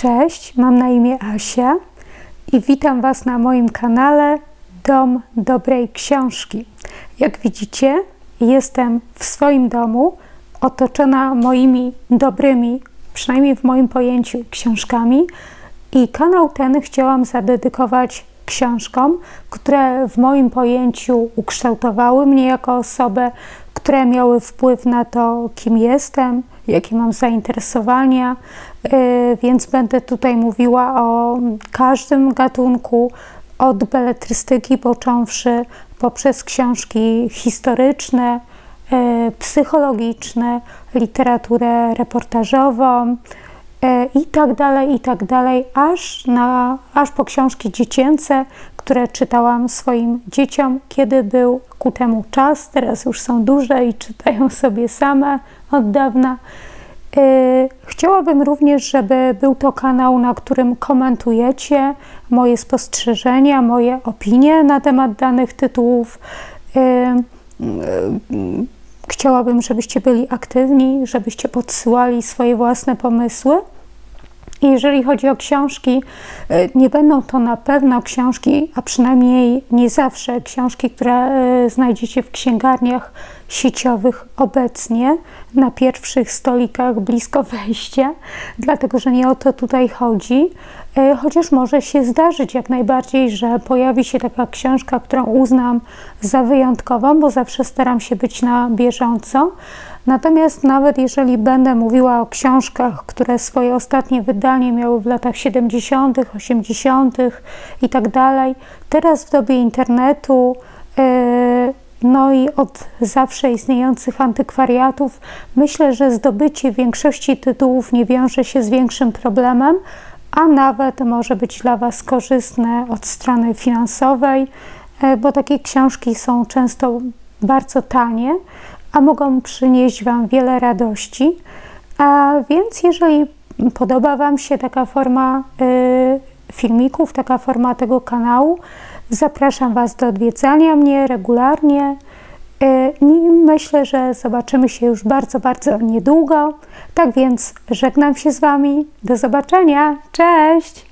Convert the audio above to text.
Cześć, mam na imię Asia i witam Was na moim kanale Dom Dobrej Książki. Jak widzicie, jestem w swoim domu, otoczona moimi dobrymi, przynajmniej w moim pojęciu, książkami. I kanał ten chciałam zadedykować książkom, które w moim pojęciu ukształtowały mnie jako osobę, które miały wpływ na to, kim jestem, jakie mam zainteresowania, y, więc będę tutaj mówiła o każdym gatunku, od beletrystyki począwszy poprzez książki historyczne, y, psychologiczne, literaturę reportażową, E, i tak dalej, i tak dalej, aż, na, aż po książki dziecięce, które czytałam swoim dzieciom, kiedy był ku temu czas. Teraz już są duże i czytają sobie same od dawna. E, chciałabym również, żeby był to kanał, na którym komentujecie moje spostrzeżenia, moje opinie na temat danych tytułów. E, Chciałabym, żebyście byli aktywni, żebyście podsyłali swoje własne pomysły. Jeżeli chodzi o książki, e, nie będą to na pewno książki, a przynajmniej nie zawsze książki, które e, znajdziecie w księgarniach sieciowych obecnie na pierwszych stolikach blisko wejścia, dlatego że nie o to tutaj chodzi. E, chociaż może się zdarzyć jak najbardziej, że pojawi się taka książka, którą uznam za wyjątkową, bo zawsze staram się być na bieżąco. Natomiast nawet jeżeli będę mówiła o książkach, które swoje ostatnie wydanie miały w latach 70., 80. i tak dalej, teraz w dobie internetu, e, no i od zawsze istniejących antykwariatów, myślę, że zdobycie większości tytułów nie wiąże się z większym problemem, a nawet może być dla Was korzystne od strony finansowej, e, bo takie książki są często bardzo tanie, a mogą przynieść Wam wiele radości. A więc, jeżeli podoba Wam się taka forma y, filmików, taka forma tego kanału, zapraszam Was do odwiedzania mnie regularnie. Y, myślę, że zobaczymy się już bardzo, bardzo niedługo. Tak więc żegnam się z Wami. Do zobaczenia. Cześć!